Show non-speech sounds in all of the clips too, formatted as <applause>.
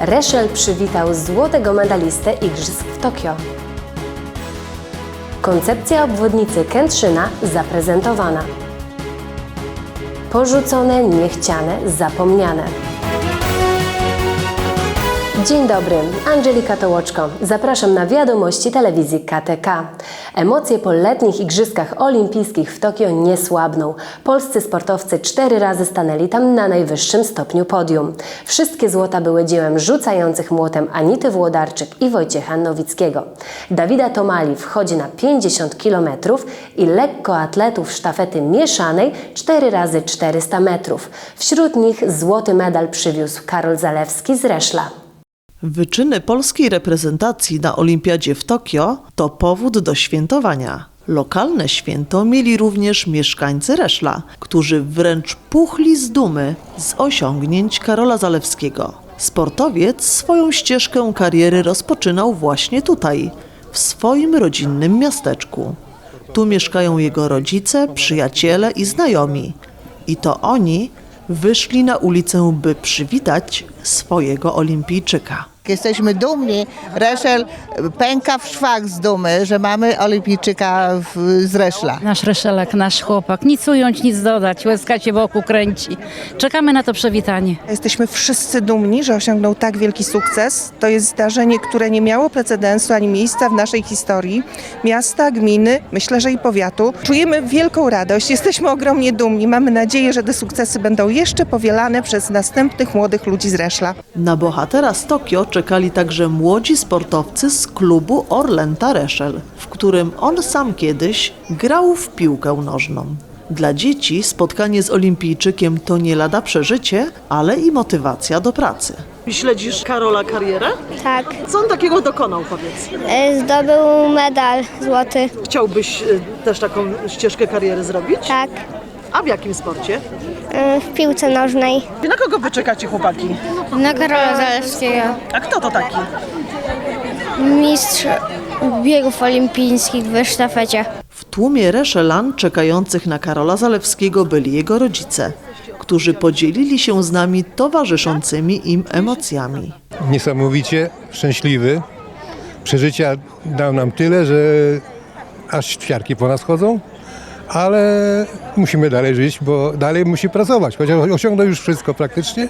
Reszel przywitał złotego medalistę Igrzysk w Tokio. Koncepcja obwodnicy Kętrzyna zaprezentowana. Porzucone, niechciane, zapomniane. Dzień dobry, Angelika Tołoczko. Zapraszam na wiadomości telewizji KTK. Emocje po letnich Igrzyskach Olimpijskich w Tokio nie słabną. Polscy sportowcy cztery razy stanęli tam na najwyższym stopniu podium. Wszystkie złota były dziełem rzucających młotem Anity Włodarczyk i Wojciecha Nowickiego. Dawida Tomali wchodzi na 50 km i lekkoatletów sztafety mieszanej 4 razy 400 metrów. Wśród nich złoty medal przywiózł Karol Zalewski z Reszla. Wyczyny polskiej reprezentacji na Olimpiadzie w Tokio to powód do świętowania. Lokalne święto mieli również mieszkańcy Reszla, którzy wręcz puchli z dumy z osiągnięć Karola Zalewskiego. Sportowiec swoją ścieżkę kariery rozpoczynał właśnie tutaj, w swoim rodzinnym miasteczku. Tu mieszkają jego rodzice, przyjaciele i znajomi. I to oni wyszli na ulicę, by przywitać swojego olimpijczyka. Jesteśmy dumni. Reszel pęka w szwach z dumy, że mamy olimpijczyka w, z Reszla. Nasz Reszelek, nasz chłopak. Nic ująć, nic dodać. Łezka się wokół kręci. Czekamy na to przywitanie. Jesteśmy wszyscy dumni, że osiągnął tak wielki sukces. To jest zdarzenie, które nie miało precedensu ani miejsca w naszej historii. Miasta, gminy, myślę, że i powiatu. Czujemy wielką radość, jesteśmy ogromnie dumni. Mamy nadzieję, że te sukcesy będą jeszcze powielane przez następnych młodych ludzi z Reszla. Na bohatera z Tokio czekali także młodzi sportowcy z klubu Orlenta Reszel, w którym on sam kiedyś grał w piłkę nożną. Dla dzieci spotkanie z olimpijczykiem to nie lada przeżycie, ale i motywacja do pracy. Śledzisz Karola karierę? Tak, Co on takiego dokonał, powiedz? e, zdobył medal złoty. Chciałbyś też taką ścieżkę kariery zrobić? Tak, A w jakim sporcie? E, w piłce nożnej. Na kogo wy czekacie, chłopaki? Na Karola Zalewskiego. A kto to taki? Mistrz biegów olimpijskich w sztafecie. W tłumie Reszelan czekających na Karola Zalewskiego byli jego rodzice, którzy podzielili się z nami towarzyszącymi im emocjami. niesamowicie szczęśliwy. Przeżycia dał nam tyle, że aż ćwiarki po nas chodzą, ale musimy dalej żyć, bo dalej musi pracować. Chociaż osiągnął już wszystko praktycznie,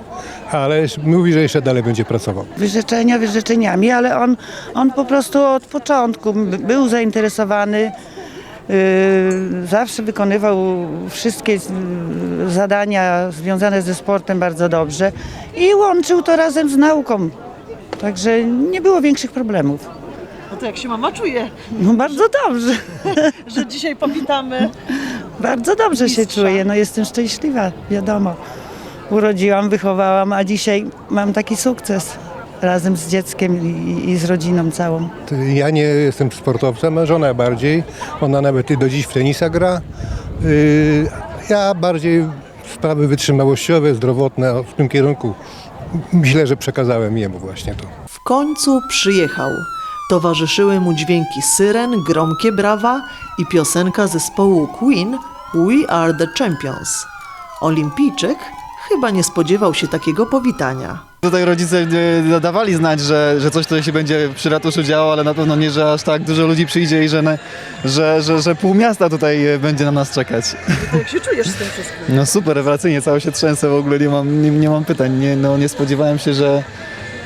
ale mówi, że jeszcze dalej będzie pracował. wyrzeczenia wyrzeczeniami, ale on, on po prostu od początku by- był zainteresowany, yy, zawsze wykonywał wszystkie zadania związane ze sportem bardzo dobrze i łączył to razem z nauką. Także nie było większych problemów. No to jak się mama czuje, No bardzo dobrze, <laughs> że dzisiaj powitamy bardzo dobrze się czuję. No jestem szczęśliwa, wiadomo. Urodziłam, wychowałam, a dzisiaj mam taki sukces razem z dzieckiem i, i z rodziną całą. Ja nie jestem sportowcem, a żona bardziej. Ona nawet i do dziś w tenisa gra. Yy, Ja bardziej sprawy wytrzymałościowe, zdrowotne w tym kierunku. Myślę, że przekazałem jemu właśnie to. W końcu przyjechał. Towarzyszyły mu dźwięki syren, gromkie brawa i piosenka zespołu Queen We Are The Champions. Olimpijczyk chyba nie spodziewał się takiego powitania. Tutaj rodzice e, dawali znać, że, że coś tutaj się będzie przy ratuszu działo, ale na pewno nie, że aż tak dużo ludzi przyjdzie i że, że, że, że pół miasta tutaj e, będzie na nas czekać. Jak się czujesz z tym wszystkim? No super, rewelacyjnie, cały się trzęsę w ogóle, nie mam, nie, nie mam pytań. Nie, no, nie spodziewałem się, że,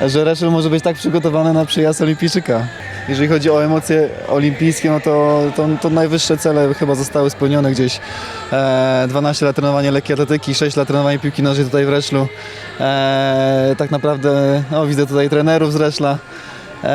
że Reszel może być tak przygotowany na przyjazd olimpijczyka. Jeżeli chodzi o emocje olimpijskie, no to, to, to najwyższe cele chyba zostały spełnione gdzieś. E, 12 lat trenowania lekkiej atletyki, 6 lat trenowania piłki nożnej tutaj w Reszlu. E, tak naprawdę no, widzę tutaj trenerów z Reszla, e,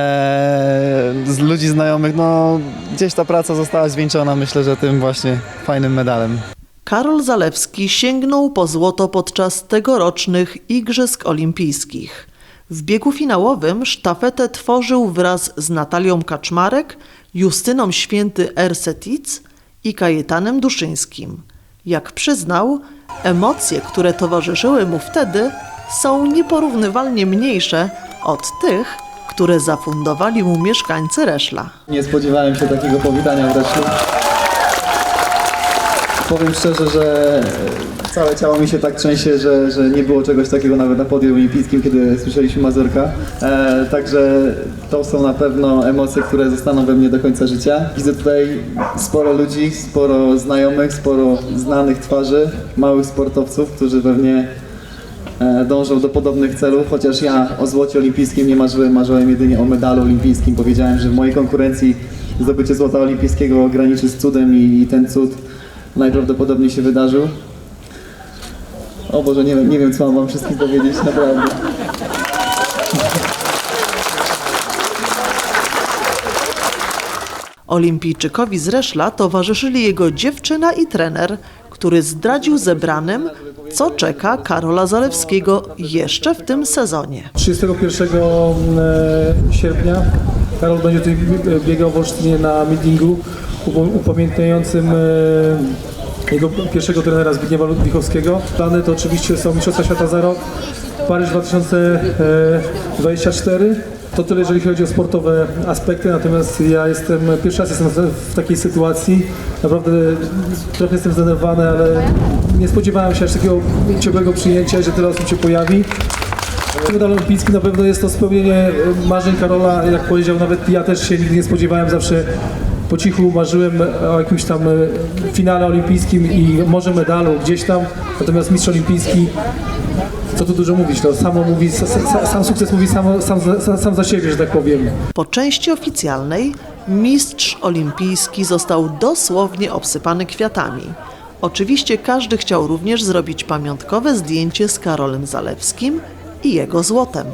z ludzi znajomych. No, gdzieś ta praca została zwieńczona, myślę, że tym właśnie fajnym medalem. Karol Zalewski sięgnął po złoto podczas tegorocznych Igrzysk Olimpijskich. W biegu finałowym sztafetę tworzył wraz z Natalią Kaczmarek, Justyną Święty Ersetic i Kajetanem Duszyńskim. Jak przyznał, emocje, które towarzyszyły mu wtedy, są nieporównywalnie mniejsze od tych, które zafundowali mu mieszkańcy Reszla. Nie spodziewałem się takiego powitania w Reszlu. Powiem szczerze, że całe ciało mi się tak trzęsie, że, że nie było czegoś takiego nawet na podium olimpijskim, kiedy słyszeliśmy Mazurka. E, także to są na pewno emocje, które zostaną we mnie do końca życia. Widzę tutaj sporo ludzi, sporo znajomych, sporo znanych twarzy, małych sportowców, którzy pewnie e, dążą do podobnych celów, chociaż ja o złocie olimpijskim nie marzyłem, marzyłem jedynie o medalu olimpijskim. Powiedziałem, że w mojej konkurencji zdobycie złota olimpijskiego graniczy z cudem i, i ten cud najprawdopodobniej się wydarzył. O Boże, nie wiem, nie wiem co mam wam wszystkim powiedzieć, naprawdę. Olimpijczykowi z Reszla towarzyszyli jego dziewczyna i trener, który zdradził zebranym, co czeka Karola Zalewskiego jeszcze w tym sezonie. 31 e, sierpnia Karol będzie tutaj biegał w Olsztynie na meetingu upamiętniającym e, jego pierwszego trenera Zbigniewa Ludwichowskiego. Plany to oczywiście są Mistrzostwa Świata za rok, Paryż 2024. To tyle, jeżeli chodzi o sportowe aspekty, natomiast ja jestem, pierwszy raz jestem w- w takiej sytuacji. Naprawdę trochę jestem zdenerwowany, ale nie spodziewałem się aż takiego ciepłego przyjęcia, że tyle osób się pojawi. Medal olimpijski na pewno jest to spełnienie e, marzeń Karola, jak powiedział, nawet ja też się nigdy nie spodziewałem, zawsze po cichu marzyłem o jakimś tam e, finale olimpijskim i może medalu gdzieś tam, natomiast mistrz olimpijski, co tu dużo mówić, to samo mówi, sa- sa- sam sukces mówi sam, za- sam za siebie, że tak powiem. Po części oficjalnej mistrz olimpijski został dosłownie obsypany kwiatami. Oczywiście każdy chciał również zrobić pamiątkowe zdjęcie z Karolem Zalewskim i jego złotem.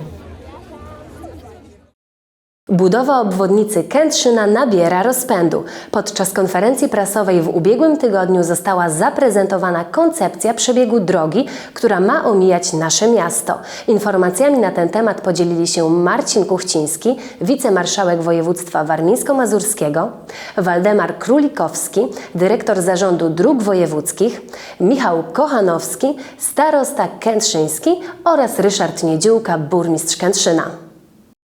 Budowa obwodnicy Kętrzyna nabiera rozpędu. Podczas konferencji prasowej w ubiegłym tygodniu została zaprezentowana koncepcja przebiegu drogi, która ma omijać nasze miasto. Informacjami na ten temat podzielili się Marcin Kuchciński, wicemarszałek województwa warmińsko-mazurskiego, Waldemar Królikowski, dyrektor zarządu dróg wojewódzkich, Michał Kochanowski, starosta kętrzyński oraz Ryszard Niedziółka, burmistrz Kętrzyna.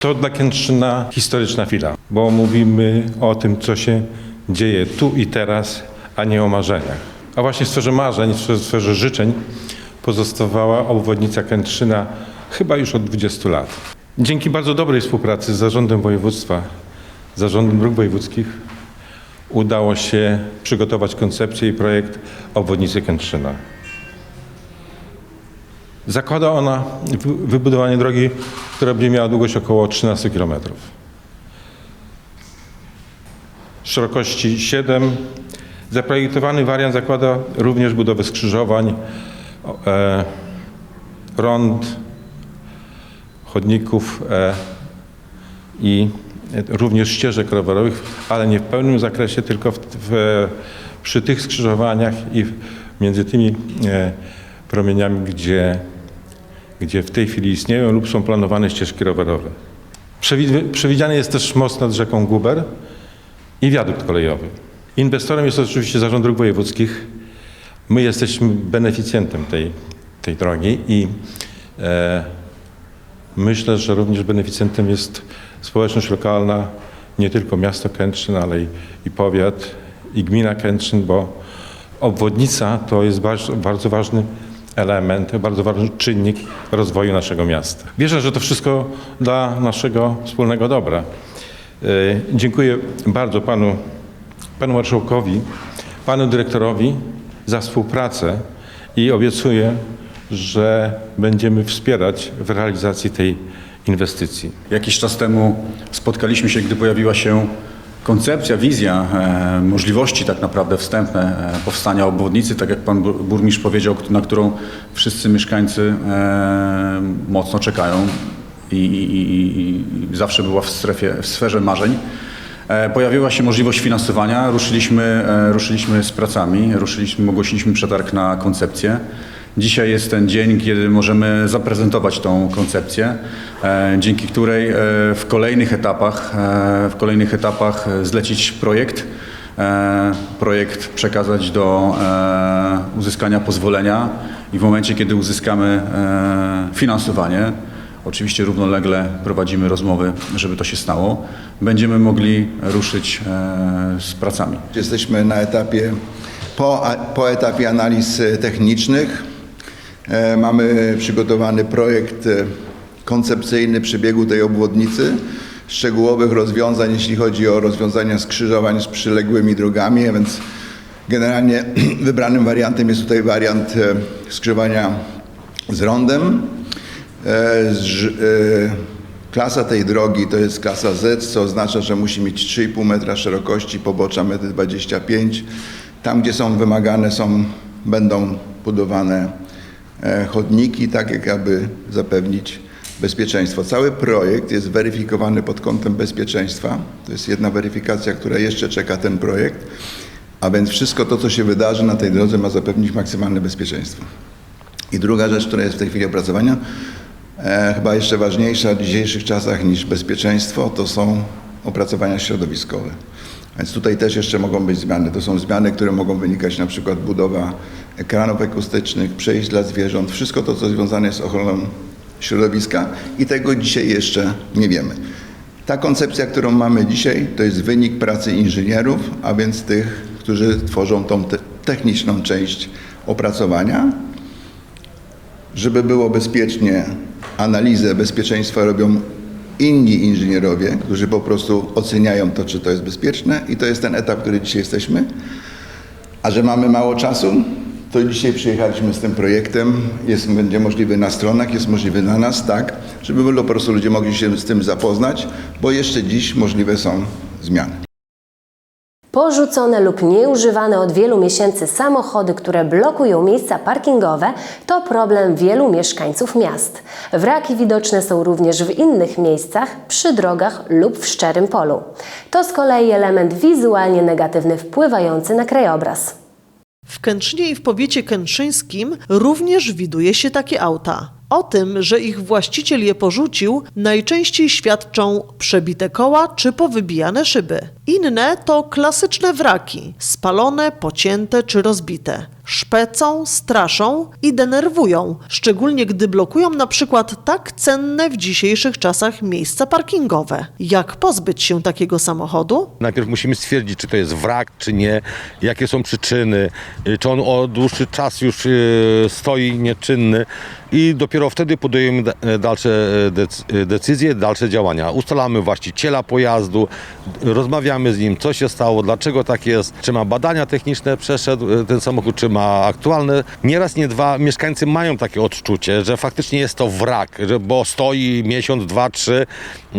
To dla Kętrzyna historyczna chwila, bo mówimy o tym, co się dzieje tu i teraz, a nie o marzeniach. A właśnie w sferze marzeń, w sferze życzeń pozostawała obwodnica Kętrzyna chyba już od 20 lat. Dzięki bardzo dobrej współpracy z Zarządem Województwa, Zarządem Dróg Wojewódzkich udało się przygotować koncepcję i projekt obwodnicy Kętrzyna. Zakłada ona wy- wybudowanie drogi, która będzie miała długość około 13 km. Szerokości 7. Zaprojektowany wariant zakłada również budowę skrzyżowań, e, rond, chodników e, i również ścieżek rowerowych, ale nie w pełnym zakresie, tylko w, w, przy tych skrzyżowaniach i między tymi e, promieniami, gdzie, gdzie w tej chwili istnieją lub są planowane ścieżki rowerowe. Przewi- Przewidziany jest też most nad rzeką Guber i wiadukt kolejowy. Inwestorem jest oczywiście Zarząd Dróg Wojewódzkich. My jesteśmy beneficjentem tej, tej drogi i e, myślę, że również beneficjentem jest społeczność lokalna, nie tylko miasto Kętrzyn, ale i, i powiat, i gmina Kętrzyn, bo obwodnica to jest bardzo, bardzo ważny element, bardzo ważny czynnik rozwoju naszego miasta. Wierzę, że to wszystko dla naszego wspólnego dobra. E, Dziękuję bardzo panu, panu marszałkowi, panu dyrektorowi za współpracę i obiecuję, że będziemy wspierać w realizacji tej inwestycji. Jakiś czas temu spotkaliśmy się, gdy pojawiła się koncepcja, wizja, e, możliwości tak naprawdę wstępne e, powstania obwodnicy, tak jak pan bur- burmistrz powiedział, na którą wszyscy mieszkańcy e, mocno czekają i, i, i, zawsze była w, strefie, w sferze marzeń. Pojawiła się możliwość finansowania, ruszyliśmy, ruszyliśmy z pracami, ruszyliśmy, ogłosiliśmy przetarg na koncepcję. Dzisiaj jest ten dzień, kiedy możemy zaprezentować tą koncepcję, e, dzięki której e, w kolejnych etapach, e, w kolejnych etapach zlecić projekt, projekt przekazać do uzyskania pozwolenia i w momencie, kiedy uzyskamy finansowanie, Oczywiście równolegle prowadzimy rozmowy, żeby to się stało. Będziemy mogli ruszyć z pracami. Jesteśmy na etapie Po, po etapie analiz technicznych mamy przygotowany projekt e, koncepcyjny przebiegu tej obwodnicy, szczegółowych rozwiązań, jeśli chodzi o rozwiązania skrzyżowań z przyległymi drogami, a więc generalnie <clears throat> wybranym wariantem jest tutaj wariant e, skrzyżowania z rondem. E, e, Klasa tej drogi to jest klasa Z, co oznacza, że musi mieć 3,5 metra szerokości, pobocza 1,25 m. Tam, gdzie są wymagane, są, będą budowane e, chodniki, tak jak aby zapewnić bezpieczeństwo. Cały projekt jest weryfikowany pod kątem bezpieczeństwa. To jest jedna weryfikacja, która jeszcze czeka ten projekt. A więc wszystko to, co się wydarzy na tej drodze ma zapewnić maksymalne bezpieczeństwo. I druga rzecz, która jest w tej chwili opracowania, e, chyba jeszcze ważniejsza w dzisiejszych czasach niż bezpieczeństwo, to są opracowania środowiskowe. Więc tutaj też jeszcze mogą być zmiany. To są zmiany, które mogą wynikać na przykład budowa ekranów akustycznych, przejść dla zwierząt, wszystko to, co związane jest z ochroną środowiska i tego dzisiaj jeszcze nie wiemy. Ta koncepcja, którą mamy dzisiaj, to jest wynik pracy inżynierów, a więc tych, którzy tworzą tą te techniczną część opracowania. Żeby było bezpiecznie, analizę bezpieczeństwa robią inni inżynierowie, którzy po prostu oceniają to, czy to jest bezpieczne i to jest ten etap, który dzisiaj jesteśmy. A że mamy mało czasu, to dzisiaj przyjechaliśmy z tym projektem. Jest, będzie możliwy na stronach, jest możliwy na nas, tak, żeby po prostu ludzie mogli się z tym zapoznać, bo jeszcze dziś możliwe są zmiany. Porzucone lub nieużywane od wielu miesięcy samochody, które blokują miejsca parkingowe, to problem wielu mieszkańców miast. Wraki widoczne są również w innych miejscach, przy drogach lub w szczerym polu. To z kolei element wizualnie negatywny wpływający na krajobraz. W Kętrzynie i w powiecie kętrzyńskim również widuje się takie auta. O tym, że ich właściciel je porzucił, najczęściej świadczą przebite koła czy powybijane szyby. Inne to klasyczne wraki, spalone, pocięte czy rozbite. Szpecą, straszą i denerwują, szczególnie gdy blokują na przykład tak cenne w dzisiejszych czasach miejsca parkingowe. Jak pozbyć się takiego samochodu? Najpierw musimy stwierdzić, czy to jest wrak, czy nie, jakie są przyczyny, y, czy on o dłuższy czas już y, stoi nieczynny i dopiero wtedy podejmujemy da- dalsze dec- decyzje, dalsze działania. Ustalamy właściciela pojazdu, rozmawiamy z nim, co się stało, dlaczego tak jest, czy ma badania techniczne przeszedł ten samochód, czy ma aktualne. Nieraz, nie dwa mieszkańcy mają takie odczucie, że faktycznie jest to wrak, że, bo stoi miesiąc, dwa, trzy,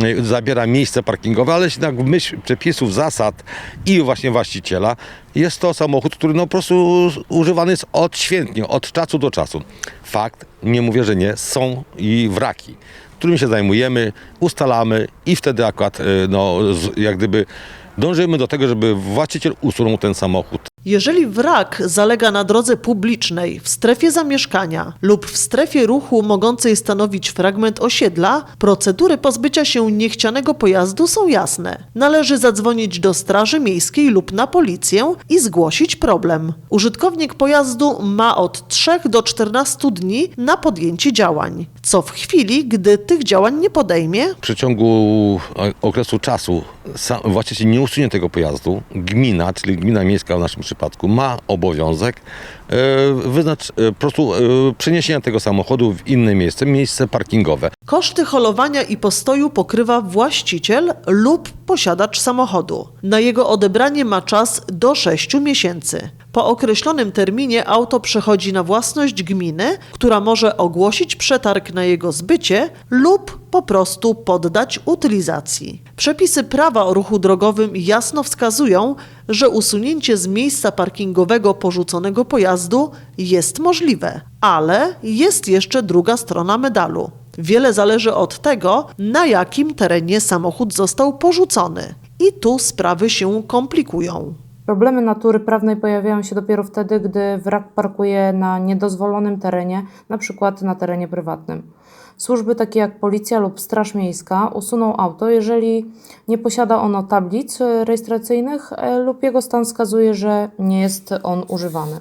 y, zabiera miejsce parkingowe, ale jednak w myśl przepisów, zasad i właśnie właściciela jest to samochód, który no po prostu używany jest odświętnie, od czasu do czasu. Fakt, nie mówię, że nie, są i wraki, którymi się zajmujemy, ustalamy i wtedy akurat y, no, jak gdyby dążymy do tego, żeby właściciel usunął ten samochód. Jeżeli wrak zalega na drodze publicznej, w strefie zamieszkania lub w strefie ruchu mogącej stanowić fragment osiedla, procedury pozbycia się niechcianego pojazdu są jasne. Należy zadzwonić do Straży Miejskiej lub na policję i zgłosić problem. Użytkownik pojazdu ma od 3 do 14 dni na podjęcie działań. Co w chwili, gdy tych działań nie podejmie, W przeciągu e, okresu czasu właściciel nie usunie tego pojazdu, gmina, czyli gmina miejska w naszym przypadku, ma obowiązek wyznacz, e, po prostu e, przeniesienia tego samochodu w inne miejsce, miejsce parkingowe. Koszty holowania i postoju pokrywa właściciel lub posiadacz samochodu. Na jego odebranie ma czas do 6 miesięcy. Po określonym terminie auto przechodzi na własność gminy, która może ogłosić przetarg na jego zbycie lub po prostu poddać utylizacji. Przepisy prawa o ruchu drogowym jasno wskazują, że usunięcie z miejsca parkingowego porzuconego pojazdu jest możliwe, ale jest jeszcze druga strona medalu. Wiele zależy od tego, na jakim terenie samochód został porzucony. I tu sprawy się komplikują. Problemy natury prawnej pojawiają się dopiero wtedy, gdy wrak parkuje na niedozwolonym terenie, na przykład na terenie prywatnym. Służby takie jak policja lub Straż Miejska usuną auto, jeżeli nie posiada ono tablic rejestracyjnych e, lub jego stan wskazuje, że nie jest on używany.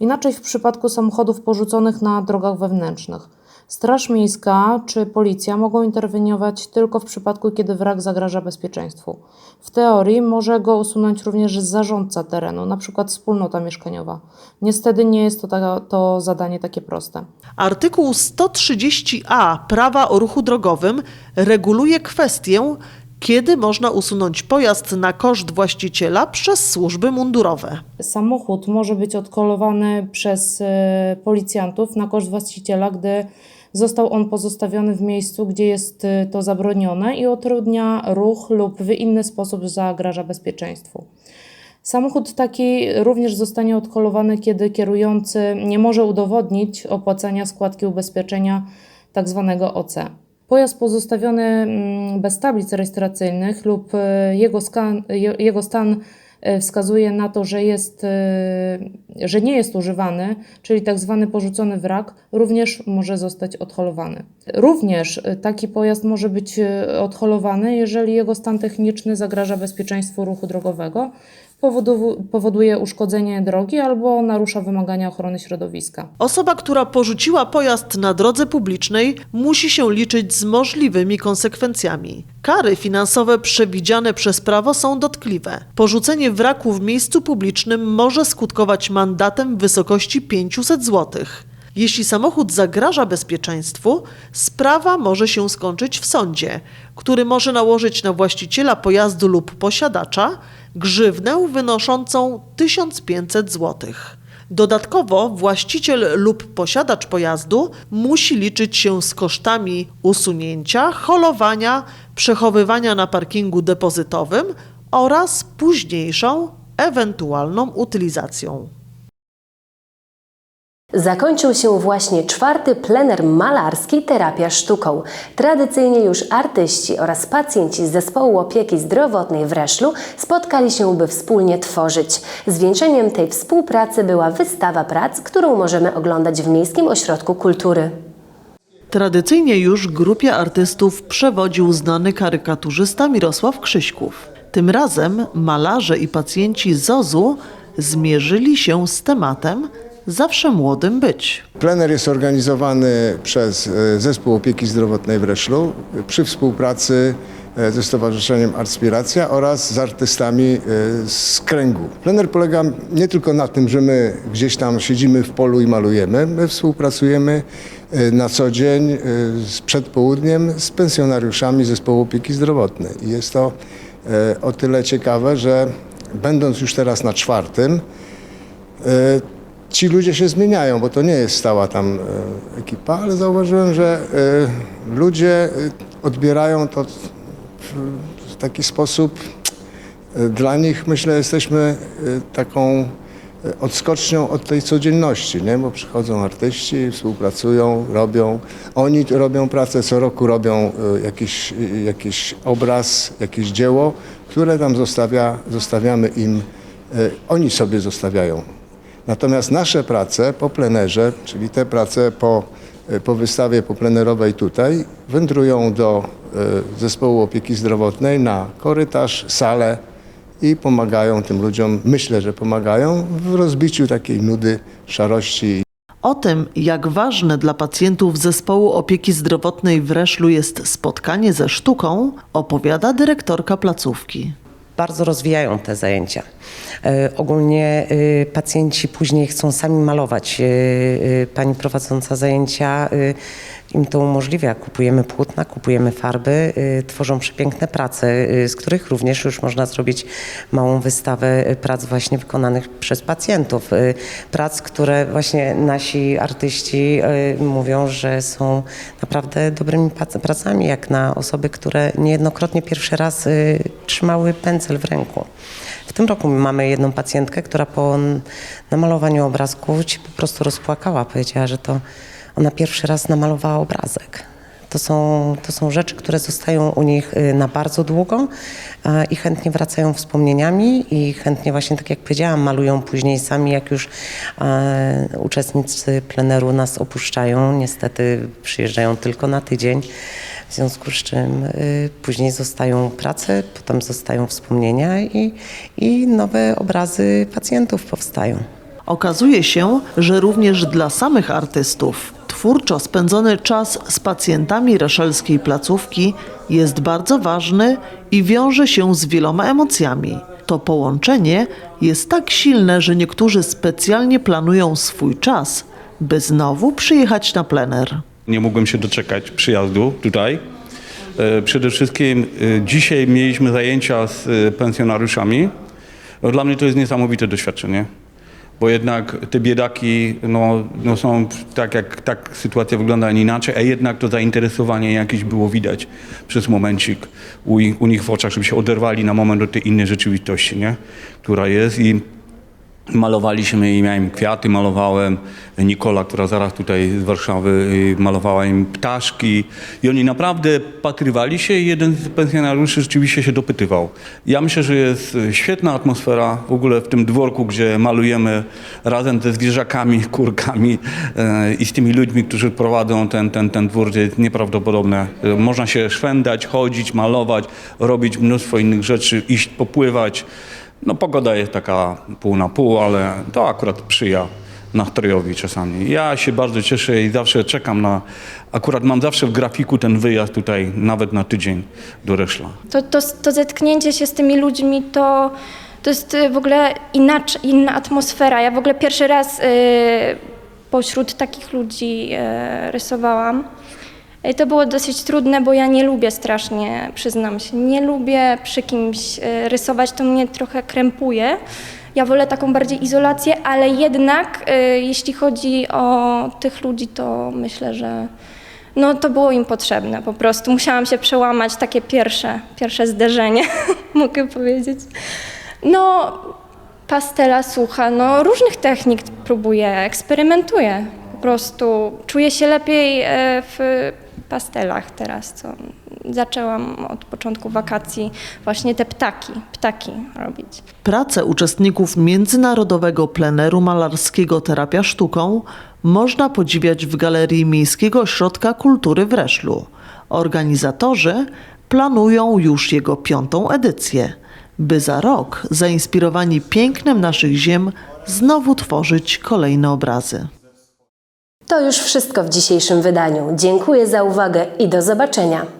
Inaczej w przypadku samochodów porzuconych na drogach wewnętrznych. Straż Miejska czy policja mogą interweniować tylko w przypadku, kiedy wrak zagraża bezpieczeństwu. W teorii może go usunąć również zarządca terenu, np. wspólnota mieszkaniowa. Niestety nie jest to, ta, to zadanie takie proste. Artykuł 130a Prawa o ruchu drogowym reguluje kwestię, kiedy można usunąć pojazd na koszt właściciela przez służby mundurowe. Samochód może być odkolowany przez e, policjantów na koszt właściciela, gdy został on pozostawiony w miejscu, gdzie jest e, to zabronione i utrudnia ruch lub w inny sposób zagraża bezpieczeństwu. Samochód taki również zostanie odkolowany, kiedy kierujący nie może udowodnić opłacania składki ubezpieczenia tzw. OC. Pojazd pozostawiony mm, bez tablic rejestracyjnych lub e, jego, skan, je- jego stan e, wskazuje na to, że, jest, e, że nie jest używany, czyli tak zwany porzucony wrak, również może zostać odholowany. Również taki pojazd może być odholowany, jeżeli jego stan techniczny zagraża bezpieczeństwu ruchu drogowego, powoduje uszkodzenie drogi albo narusza wymagania ochrony środowiska. Osoba, która porzuciła pojazd na drodze publicznej, musi się liczyć z możliwymi konsekwencjami. Kary finansowe przewidziane przez prawo są dotkliwe. Porzucenie wraku w miejscu publicznym może skutkować mandatem w wysokości 500 zł. Jeśli samochód zagraża bezpieczeństwu, sprawa może się skończyć w sądzie, który może nałożyć na właściciela pojazdu lub posiadacza grzywnę wynoszącą 1500 zł. Dodatkowo właściciel lub posiadacz pojazdu musi liczyć się z kosztami usunięcia, holowania, przechowywania na parkingu depozytowym oraz późniejszą ewentualną utylizacją. Zakończył się właśnie czwarty plener malarski Terapia Sztuką. Tradycyjnie już artyści oraz pacjenci z zespołu opieki zdrowotnej w Reszlu spotkali się, by wspólnie tworzyć. Zwieńczeniem tej współpracy była wystawa prac, którą możemy oglądać w Miejskim Ośrodku Kultury. Tradycyjnie już grupie artystów przewodził znany karykaturzysta Mirosław Krzyśków. Tym razem malarze i pacjenci ZOZ-u zmierzyli się z tematem Zawsze młodym być. Plener jest organizowany przez e, Zespół Opieki Zdrowotnej w Reszlu przy współpracy e, ze Stowarzyszeniem Artspiracja oraz z artystami e, z kręgu. Plener polega nie tylko na tym, że my gdzieś tam siedzimy w polu i malujemy, my współpracujemy na co dzień z przedpołudniem z pensjonariuszami Zespołu Opieki Zdrowotnej. I jest to o tyle ciekawe, że będąc już teraz na czwartym, ci ludzie się zmieniają, bo to nie jest stała tam e, ekipa, ale zauważyłem, że e, ludzie e, odbierają to w, taki sposób. Dla nich myślę jesteśmy taką odskocznią od tej codzienności, nie? bo przychodzą artyści, współpracują, robią. Oni robią pracę, co roku robią jakiś, jakiś obraz, jakieś dzieło, które tam zostawia, zostawiamy im, oni sobie zostawiają. Natomiast nasze prace po plenerze, czyli te prace po, po wystawie poplenerowej tutaj, wędrują do e, zespołu opieki zdrowotnej na korytarz, salę i pomagają tym ludziom, myślę, że pomagają w rozbiciu takiej nudy, szarości O tym, jak ważne dla pacjentów zespołu opieki zdrowotnej w Reszlu jest spotkanie ze sztuką, opowiada dyrektorka placówki. Bardzo rozwijają te zajęcia. E, Ogólnie e, pacjenci później chcą sami malować. E, Pani prowadząca zajęcia im to umożliwia. Kupujemy płótna, kupujemy farby, e, tworzą przepiękne prace, e, z których również już można zrobić małą wystawę e, prac właśnie wykonanych przez pacjentów. Prac, które właśnie nasi artyści mówią, że są naprawdę dobrymi pracami, jak na osoby, które niejednokrotnie pierwszy raz trzymały pędzel w ręku. W tym roku mamy jedną pacjentkę, która po namalowaniu obrazku się po prostu rozpłakała. Powiedziała, że to ona pierwszy raz namalowała obrazek. To są, to są rzeczy, które zostają u nich y, na bardzo długo a, i chętnie wracają wspomnieniami i chętnie właśnie, tak jak powiedziałam, malują później sami, jak już e, uczestnicy pleneru nas opuszczają. Niestety przyjeżdżają tylko na tydzień, w związku z czym y, później zostają prace, potem zostają wspomnienia i, i nowe obrazy pacjentów powstają. Okazuje się, że również dla samych artystów twórczo spędzony czas z pacjentami reszelskiej placówki jest bardzo ważny i wiąże się z wieloma emocjami. To połączenie jest tak silne, że niektórzy specjalnie planują swój czas, by znowu przyjechać na plener. Nie mogłem się doczekać przyjazdu tutaj. E, Przede wszystkim e, dzisiaj mieliśmy zajęcia z e, pensjonariuszami. Dla mnie to jest niesamowite doświadczenie, bo jednak te biedaki no, no są tak, jak tak sytuacja wygląda, a nie inaczej, a jednak to zainteresowanie jakieś było widać przez momencik u, u nich w oczach, żeby się oderwali na moment od tej innej rzeczywistości, nie? która jest i Malowaliśmy i miałem kwiaty, malowałem. Nikola, która zaraz tutaj z Warszawy, malowała im ptaszki. I oni naprawdę patrywali się i jeden z pensjonariuszy rzeczywiście się dopytywał. Ja myślę, że jest świetna atmosfera w ogóle w tym dworku, gdzie malujemy razem ze zwierzakami, <laughs> kurkami y, i z tymi ludźmi, którzy prowadzą ten, ten, ten dwór, gdzie jest nieprawdopodobne. Można się szwendać, chodzić, malować, robić mnóstwo innych rzeczy, iść popływać. No pogoda jest taka pół na pół, ale to akurat sprzyja nastrojowi czasami. Ja się bardzo cieszę i zawsze czekam na, akurat mam zawsze w grafiku ten wyjazd tutaj, nawet na tydzień do Reszla. To, to, to zetknięcie się z tymi ludźmi to, to jest y, w ogóle inaczej, inna atmosfera. Ja w ogóle pierwszy raz y, pośród takich ludzi y, rysowałam. To było dosyć trudne, bo ja nie lubię strasznie, przyznam się, nie lubię przy kimś y, rysować, to mnie trochę krępuje. Ja wolę taką bardziej izolację, ale jednak y, jeśli chodzi o tych ludzi, to myślę, że no to było im potrzebne po prostu. Musiałam się przełamać, takie pierwsze, pierwsze zderzenie, <laughs> mogę powiedzieć. No, pastela sucha, no różnych technik próbuję, eksperymentuję. Po prostu czuję się lepiej e, w pastelach teraz, co zaczęłam od początku wakacji właśnie te ptaki, ptaki robić. Pracę uczestników międzynarodowego pleneru malarskiego Terapia Sztuką można podziwiać w Galerii Miejskiego Ośrodka Kultury w Reszlu. Organizatorzy planują już jego piątą edycję, by za rok, zainspirowani pięknem naszych ziem, znowu tworzyć kolejne obrazy. To już wszystko w dzisiejszym wydaniu. Dziękuję za uwagę i do zobaczenia.